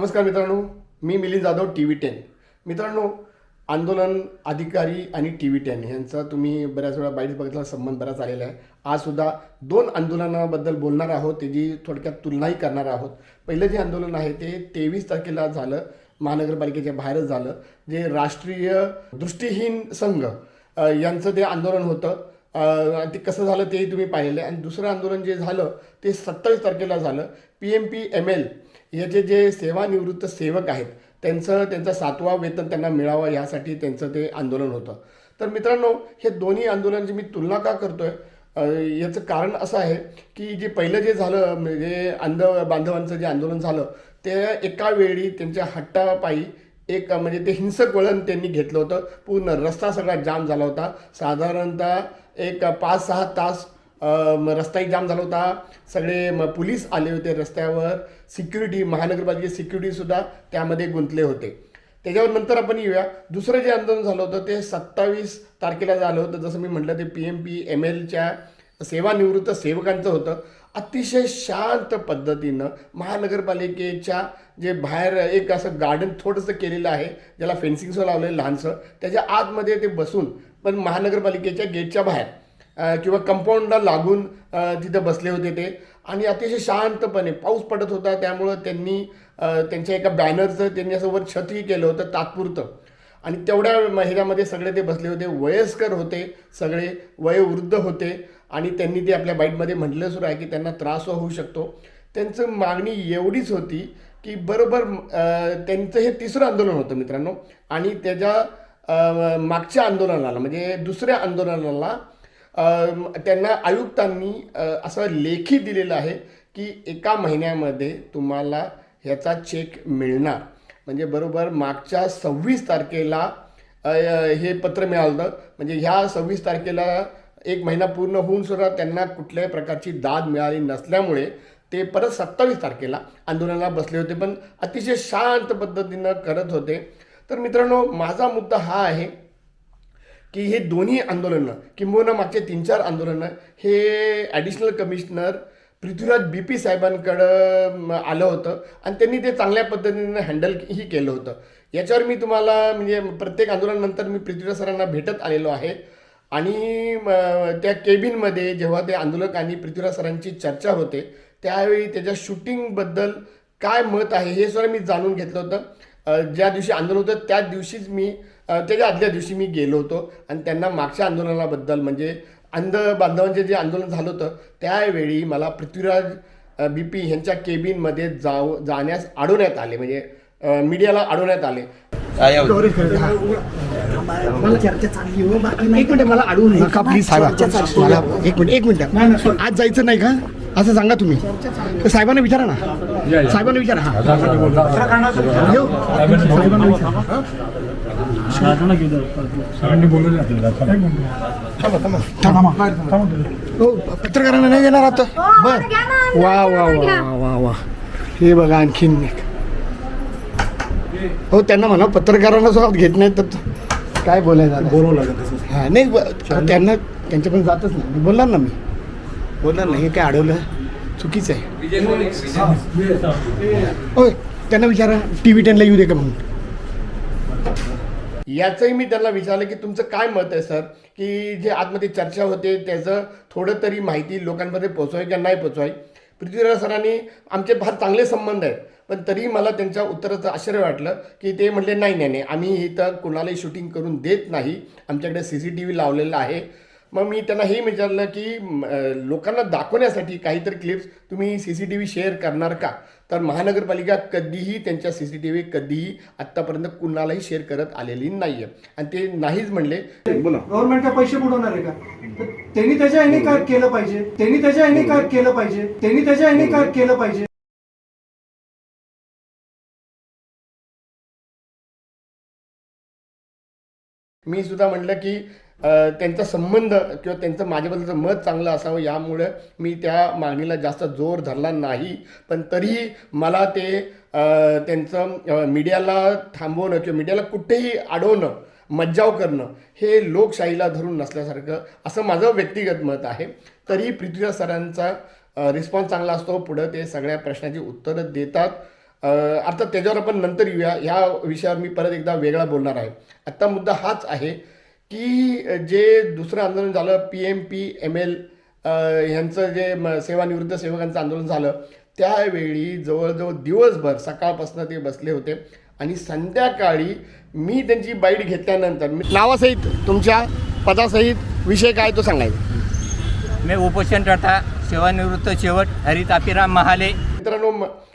नमस्कार मित्रांनो मी Milind Jadhav T V ten. मित्रांनो आंदोलन अधिकारी आणि टी व्ही टेन यांचा तुम्ही बऱ्याच वेळा बाईट बघितला संबंध बराच आलेला आहे. आजसुद्धा दोन आंदोलनाबद्दल बोलणार आहोत त्याची थोडक्यात तुलनाही करणार आहोत. पहिलं जे आंदोलन आहे ते तेवीस तारखेला झालं महानगरपालिकेच्या बाहेरच झालं. जे राष्ट्रीय दृष्टीहीन संघ यांचं ते आंदोलन होतं. ते कसं झालं तेही तुम्ही पाहिलेलं आहे. आणि दुसरं आंदोलन जे झालं ते सत्तावीस तारखेला झालं. P M P M L याचे जे सेवानिवृत्त सेवक आहेत त्यांचं त्यांचा सातवा वेतन त्यांना मिळावं यासाठी त्यांचं ते आंदोलन होतं. तर मित्रांनो हे दोन्ही आंदोलनांची मी तुलना का करतो आहे याचं कारण असं आहे की जे पहिलं जे झालं म्हणजे अंध बांधवांचं जे आंदोलन झालं ते एका वेळी त्यांच्या हट्टापायी एक म्हणजे ते हिंसक वळण त्यांनी घेतलं होतं. पूर्ण रस्ता सगळा जाम झाला होता. साधारणतः एक पाच सहा तास रस्ताही जाम झाला होता. सगळे म पोलीस आले होते रस्त्यावर. सिक्युरिटी महानगरपालिकेची सिक्युरिटीसुद्धा त्यामध्ये गुंतले होते. त्याच्यावर नंतर आपण येऊया. दुसरं जे आंदोलन झालं होतं ते सत्तावीस तारखेला झालं होतं. जसं मी म्हटलं ते पी एम पी एम एलच्या सेवानिवृत्त सेवकांचं होतं. अतिशय शांत पद्धतीनं महानगरपालिकेच्या जे बाहेर एक असं गार्डन थोडंसं केलेलं आहे ज्याला फेन्सिंगचं लावलेलं लहानसं. त्याच्या आतमध्ये ते बसून पण महानगरपालिकेच्या गेटच्या बाहेर. किंवा कंपाऊंडला लागून तिथं बसले होते ते. आणि अतिशय शांतपणे पाऊस पडत होता त्यामुळं त्यांनी त्यांच्या एका बॅनरचं त्यांनी असं वर छतही केलं होतं तात्पुरतं. आणि तेवढ्या महिन्यामध्ये सगळे ते बसले होते वयस्कर होते सगळे वयोवृद्ध होते. आणि त्यांनी ते आपल्या बाईटमध्ये म्हटलं सुद्धा आहे की त्यांना त्रास होऊ शकतो. त्यांचं मागणी एवढीच होती की बरोबर त्यांचं हे तिसरं आंदोलन होतं मित्रांनो. आणि त्याच्या मागच्या आंदोलनाला म्हणजे दुसऱ्या आंदोलनाला त्यांना आयुक्तांनी असं लेखी दिलेलं आहे की एका महिन्यामध्ये तुम्हाला ह्याचा चेक मिळणार. म्हणजे बरोबर मागच्या सव्वीस तारखेला हे पत्र मिळालं. होतं. म्हणजे ह्या सव्वीस तारखेला एक महिना पूर्ण होऊन सुद्धा त्यांना कुठल्याही प्रकारची दाद मिळाली नसल्यामुळे ते परत सत्तावीस तारखेला आंदोलनाला बसले होते. पण अतिशय शांत पद्धतीनं करत होते. तर मित्रांनो माझा मुद्दा हा आहे की हे दोन्ही आंदोलनं किंबहुना मागचे तीन चार आंदोलनं हे additional commissioner Prithviraj B P साहेबांकडं आलं होतं. आणि त्यांनी ते चांगल्या पद्धतीनं हँडल ही केलं होतं. याच्यावर मी तुम्हाला म्हणजे प्रत्येक आंदोलनानंतर मी पृथ्वीराज सरांना भेटत आलेलो आहे. आणि त्या केबिनमध्ये जेव्हा ते आंदोलक आणि पृथ्वीराज सरांची चर्चा होते त्यावेळी त्याच्या शूटिंगबद्दल काय मत आहे हे सुद्धा मी जाणून घेतलं होतं. ज्या दिवशी आंदोलन होतं त्याच दिवशीच मी अ, त्याच्या आदल्या दिवशी मी गेलो होतो. आणि त्यांना मागच्या आंदोलनाबद्दल म्हणजे अंध बांधवांचे जे आंदोलन झालं होतं त्यावेळी मला पृथ्वीराज बी पी ह्यांच्या केबिनमध्ये जाऊ जाण्यास अडवण्यात आले. म्हणजे मीडियाला अडवण्यात आले. मला चर्चा चालली हो बाकी एक मिनिट मला अडवून नका प्लीज चर्चा साहेब चालली. मला एक मिनिट एक मिनिट. आज जायचं नाही का? असं सांगा तुम्ही. तर साहेबांना विचारा ना. साहेबांना विचारा हा. येऊ. साहेबांना विचारा. सरांनी बोलवले आपल्याला हो पत्रकारांना नाही देणार आता. बर. वा वा वा वा वा वा. हे बघा आणखीन एक. हो त्यांना म्हणा पत्रकारांना सुद्धा घेत नाही तर काय बोलायचं आता? बोलवं लागेल तसं. हा नाही ब- त्यांना त्यांच्या पण जातच नाही. मी बोलणार ना मी. बोलणार नाही हे काय अडवलं? चुकीचं आहे. होय त्यांना विचारा टी व्ही टेनला येऊ दे का म्हणून. याचंही मी त्यांना विचारलं की तुमचं काय मत आहे सर? की जे आतमध्ये चर्चा होते त्याचं थोडं तरी माहिती लोकांमध्ये पोचवाय किंवा नाही पोचवाय पृथ्वीराज सरांनी आमचे फार चांगले संबंध आहेत पण तरी मला त्यांच्या उत्तराचं आश्चर्य वाटलं की ते म्हणले नाही नाही नाही आम्ही इथं कुणालाही शूटिंग करून देत नाही. आमच्याकडे सी सी टी व्ही लावलेला आहे. मग मी त्यांना हे विचारलं की लोकांना दाखवण्यासाठी काहीतरी क्लिप्स तुम्ही C C T V share करणार का? तर महानगरपालिका कधीही त्यांच्या सी सी टी व्ही कधीही आत्तापर्यंत कुणालाही शेअर करत आलेली नाही आहे आणि ते नाहीच म्हणले. बोला. गव्हर्नमेंटचे पैसे बुडवणार आहे का? तर त्यांनी त्याच्या ह्याने काय केलं पाहिजे? त्यांनी त्याच्या ह्याने काय केलं पाहिजे? त्यांनी त्याच्या ह्याने काय केलं पाहिजे? मी सुद्धा म्हटलं की त्यांचा संबंध किंवा त्यांचं माझ्याबद्दलचं मत चांगलं असावं यामुळे मी त्या मागणीला जास्त जोर धरला नाही. पण तरीही मला ते त्यांचं मीडियाला थांबवणं किंवा मीडियाला कुठेही अडवणं मज्जाव करणं हे लोकशाहीला धरून नसल्यासारखं असं माझं व्यक्तिगत मत आहे. तरी पृथ्वीराज सरांचा रिस्पॉन्स चांगला असतो. पुढं ते सगळ्या प्रश्नाची उत्तरं देतात. अर्थात त्याच्यावर आपण नंतर येऊया. ह्या विषयावर मी परत एकदा वेगळा बोलणार आहे. आत्ता मुद्दा हाच आहे. की जे दुसरं आंदोलन झालं P M P M L ह्यांचं जे म- सेवानिवृत्त सेवकांचं आंदोलन झालं त्यावेळी जवळजवळ दिवसभर सकाळपासून ते बसले होते. आणि संध्याकाळी मी त्यांची बाईट घेतल्यानंतर मी नावासहित तुमच्या पदासहित विषय काय तो सांगायचा? मैं उपोषणकर्ता सेवानिवृत्त शेवट हरित आपिराम महाले. मित्रांनो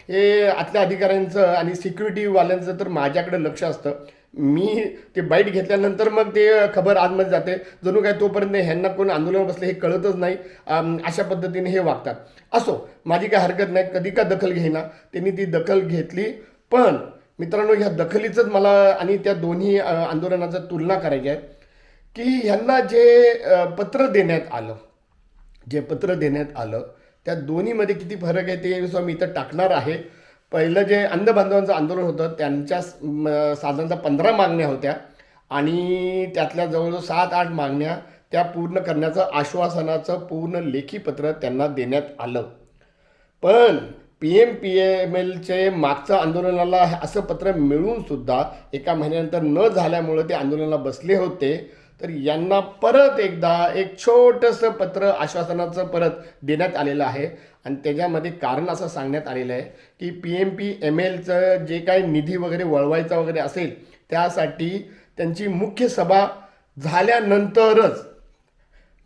हे आतल्या अधिकाऱ्यांचं आणि सिक्युरिटीवाल्यांचं तर माझ्याकडे लक्ष असतं. मी ते बाईट घेतल्यानंतर मग ते खबर आतमध्ये जाते. जणू काय तोपर्यंत ह्यांना कोण आंदोलन बसले हे कळतच नाही. अशा पद्धतीने हे वागतात. असो माझी काय हरकत नाही कधी का दखल घेईना. त्यांनी ती दखल घेतली. पण मित्रांनो ह्या दखलीचंच मला आणि त्या दोन्ही आंदोलनाचा आंदोलनाचं तुलना करायची आहे की ह्यांना जे पत्र देण्यात आलं जे पत्र देण्यात आलं त्या दोन्हीमध्ये किती फरक आहे ते मी इथं टाकणार आहे. पहिलं जे अंधबांधवांचं आंदोलन होतं त्यांच्या म, साधारणतः पंधरा मागण्या होत्या. आणि त्यातल्या जवळजवळ सात आठ मागण्या त्या पूर्ण करण्याचं आश्वासनाचं पूर्ण लेखीपत्र त्यांना देण्यात आलं. पण पी एम पी एम एलचे मागचं आंदोलनाला असं पत्र मिळूनसुद्धा एका महिन्यानंतर न झाल्यामुळं ते आंदोलनाला बसले होते. तर यांना परत एकदा एक छोटंसं पत्र आश्वासनाचं परत देण्यात आलेलं आहे. आणि त्याच्यामध्ये कारण असं सांगण्यात आलेलं आहे की पी एम पी एम एलचं जे काही निधी वगैरे वळवायचा वगैरे असेल त्यासाठी त्यांची मुख्य सभा झाल्यानंतरच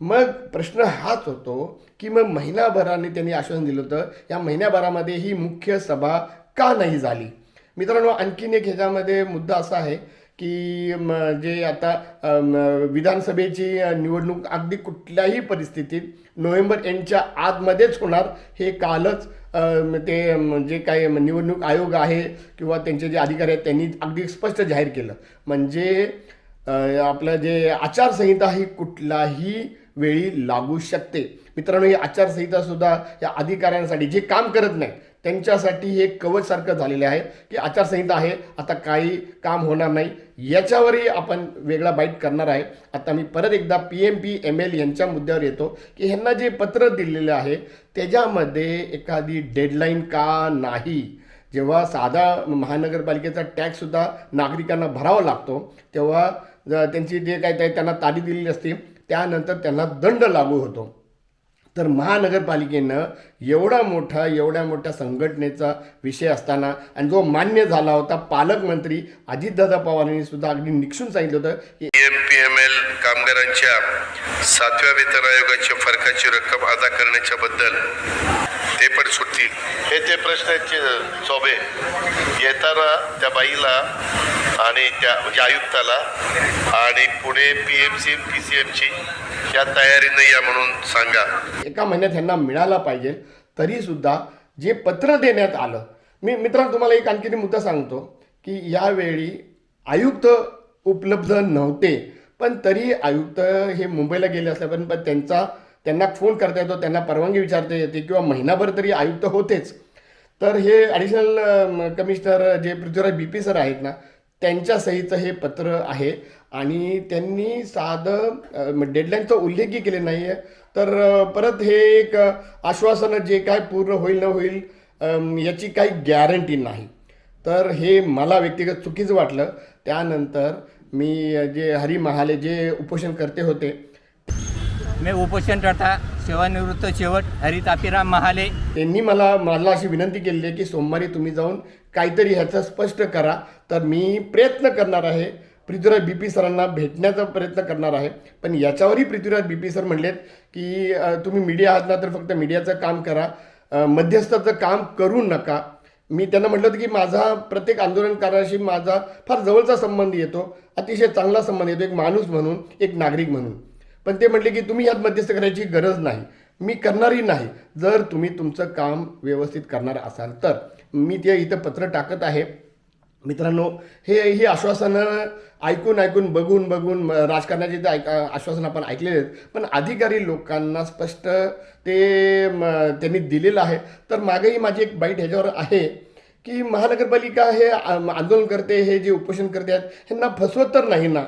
मग प्रश्न हाच होतो की मग महिनाभराने त्यांनी आश्वासन दिलं होतं. या महिन्याभरामध्ये ही मुख्य सभा का नाही झाली? मित्रांनो आणखीन एक ह्याच्यामध्ये मुद्दा असा आहे की जे आता विधानसभेची निवडणूक अगदी कुठल्याही परिस्थितीत नोव्हेंबर एंडच्या आतमध्येच होणार हे कालच ते जे काही निवडणूक आयोग आहे किंवा त्यांचे जे अधिकारी आहेत त्यांनी अगदी स्पष्ट जाहीर केलं. म्हणजे आपलं जे आचारसंहिता ही कुठलाही वेळी लागू शकते. मित्रांनो ही आचारसंहितासुद्धा या अधिकाऱ्यांसाठी जे काम करत नाही त्यांच्यासाठी हे कवचसारखं झालेले आहे की आचारसंहिता आहे आता काही काम होणार नाही. याच्यावरही आपण वेगळा बाईट करणार आहे. आता मी परत एकदा P M P M L यांच्या मुद्द्यावर येतो की ह्यांना जे पत्र दिलेलं आहे त्याच्यामध्ये एखादी डेडलाईन का नाही? जेव्हा साधा महानगरपालिकेचा टॅक्ससुद्धा नागरिकांना भरावा लागतो तेव्हा त्यांची जे काय ते त्यांना तारीख दिलेली असते त्यानंतर त्यांना दंड लागू होतो. तर महानगरपालिकेनं एवढा मोठा एवढ्या मोठ्या संघटनेचा विषय असताना आणि जो मान्य झाला होता पालकमंत्री अजितदादा पवारांनी सुद्धा अगदी निक्षून सांगितलं होतं की एम पी एम एल कामगारांच्या सातव्या वेतन आयोगाच्या फरकाची रक्कम अदा करण्याच्या बद्दल ते पण सुटतील. हे ते प्रश्न आहेत चौबे येताना त्या बाईला आणि त्या म्हणजे आयुक्ताला आणि पुढे P M C P C एमची या तयारीनं या म्हणून सांगा. एका महिन्यात ह्यांना मिळाला पाहिजे तरी सुद्धा जे पत्र देण्यात आलं मी मित्रांनो तुम्हाला एक आणखी मुद्दा सांगतो की यावेळी आयुक्त उपलब्ध नव्हते पण तरी आयुक्त हे मुंबईला गेले असल्यापर्यंत पण त्यांचा त्यांना फोन करता येतो त्यांना परवानगी विचारता येते किंवा महिनाभर तरी आयुक्त होतेच. तर हे ॲडिशनल कमिशनर जे पृथ्वीराज बी पी सर आहेत ना त्यांच्या सहीचं हे पत्र आहे. आणि त्यांनी साधं डेडलाईनचा उल्लेखही केले नाही आहे तर परत हे एक आश्वासनं जे काय पूर्ण होईल न होईल याची काही गॅरंटी नाही. तर हे मला व्यक्तिगत चुकीचं वाटलं. त्यानंतर मी जे हरी महाले जे उपोषण करते होते मी उपोषण टाटा सेवानिवृत्त शेवट हरित आपिराम महाले। त्यांनी मला मला अशी विनंती केली आहे की सोमवारी तुम्ही जाऊन काहीतरी ह्याचं स्पष्ट करा. तर मी प्रयत्न करणार आहे. पृथ्वीराज बी पी सरांना भेटण्याचा प्रयत्न करणार आहे. पण याच्यावरही पृथ्वीराज बी पी सर म्हणलेत की तुम्ही मीडिया आहात ना तर फक्त मीडियाचं काम करा. मध्यस्थाचं काम करू नका. मी त्यांना म्हटलं होतं की माझा प्रत्येक आंदोलनकाराशी माझा फार जवळचा संबंध येतो. अतिशय चांगला संबंध येतो. एक माणूस म्हणून एक नागरिक म्हणून. पण ते म्हटले की तुम्ही यात मध्यस्थ करायची गरज नाही. मी करणारही नाही. जर तुम्ही तुमचं काम व्यवस्थित करणार असाल तर. मी ते इथं पत्र टाकत आहे. मित्रांनो हे ही आश्वासनं ऐकून ऐकून बघून बघून राजकारणाचे ते ऐक आश्वासन आपण ऐकलेले आहेत पण अधिकारी लोकांना स्पष्ट ते त्यांनी दिलेलं आहे. तर मागेही माझी एक बाईट ह्याच्यावर आहे की महानगरपालिका हे आंदोलन करते हे जे उपोषण करते आहेत ह्यांना फसवत तर नाही ना?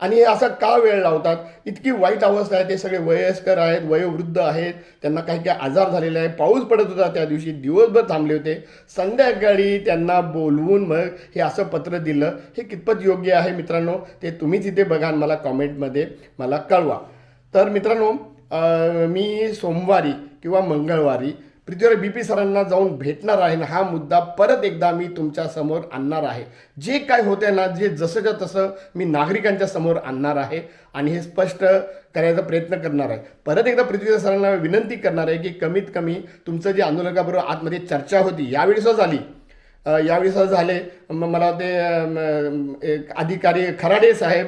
आणि हे असा का वेळ लावतात? इतकी वाईट अवस्था आहे ते सगळे वयस्कर आहेत वयोवृद्ध आहेत त्यांना काही काही आजार झालेले आहे पाऊस पडत होता त्या दिवशी दिवसभर थांबले होते. संध्याकाळी त्यांना बोलवून मग हे असं पत्र दिलं. हे कितपत योग्य आहे मित्रांनो ते तुम्हीच इथे बघा मला कॉमेंटमध्ये मला कळवा. तर मित्रांनो मी सोमवारी किंवा मंगळवारी पृथ्वीराज बी पी सरांना जाऊन भेटणार आहे हा मुद्दा परत एकदा मी तुमच्यासमोर आणणार आहे. जे काय होते ना जे जसंच्या तसं मी नागरिकांच्या समोर आणणार आहे आणि हे स्पष्ट करायचा प्रयत्न करणार आहे. परत एकदा पृथ्वीराज सरांना विनंती करणार आहे की कमीत कमी तुमचं जे आंदोलकाबरोबर आतमध्ये चर्चा होती यावेळी सुद्धा झाली. यावेळी सुद्धा झाले. मला ते एक अधिकारी खराडे साहेब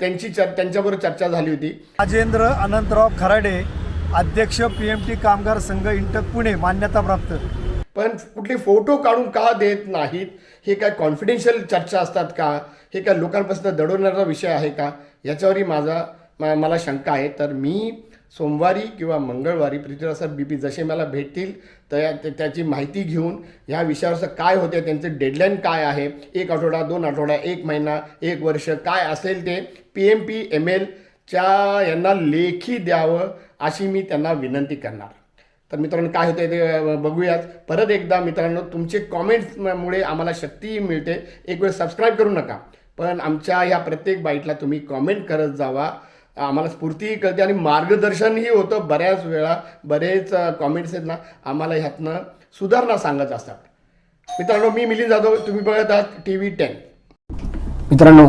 त्यांची चर त्यांच्याबरोबर चर्चा झाली होती. राजेंद्र अनंतराव खराडे अध्यक्ष पी एम टी कामगार संघ इंटक पुणे मान्यताप्राप्त. पण कुठले फोटो काढून का देत नाहीत? हे काय कॉन्फिडेन्शियल चर्चा असतात का? हे काय लोकांपासून दडवणारा विषय आहे का? याच्यावरही माझा मा मला शंका आहे. तर मी सोमवारी किंवा मंगळवारी पृथ्वीराज बी पी जसे मला भेटतील तर त्याची माहिती घेऊन ह्या विषयावर काय होते त्यांचे डेडलाईन काय आहे? एक आठवडा दोन आठवडा एक महिना एक वर्ष काय असेल ते पी एम पी एम एलच्या यांना लेखी द्यावं. अशी मी त्यांना विनंती करणार. तर मित्रांनो काय होतं ते बघूयात. परत एकदा मित्रांनो तुमचे कॉमेंट्समुळे आम्हाला शक्ती मिळते. एक वेळ सबस्क्राईब करू नका. पण आमच्या ह्या प्रत्येक बाईटला तुम्ही कॉमेंट करत जावा. आम्हाला स्फूर्तीही कळते आणि मार्गदर्शनही होतं बऱ्याच वेळा. बरेच कॉमेंट्स आहेत ना आम्हाला ह्यातनं सुधारणा सांगत असतात. मित्रांनो मी मिलिंद जाधव तुम्ही बघत आहात टी व्ही टेन मित्रांनो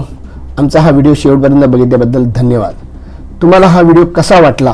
आमचा हा व्हिडिओ शेवटपर्यंत बघितल्याबद्दल धन्यवाद. तुम्हाला हा व्हिडिओ कसा वाटला?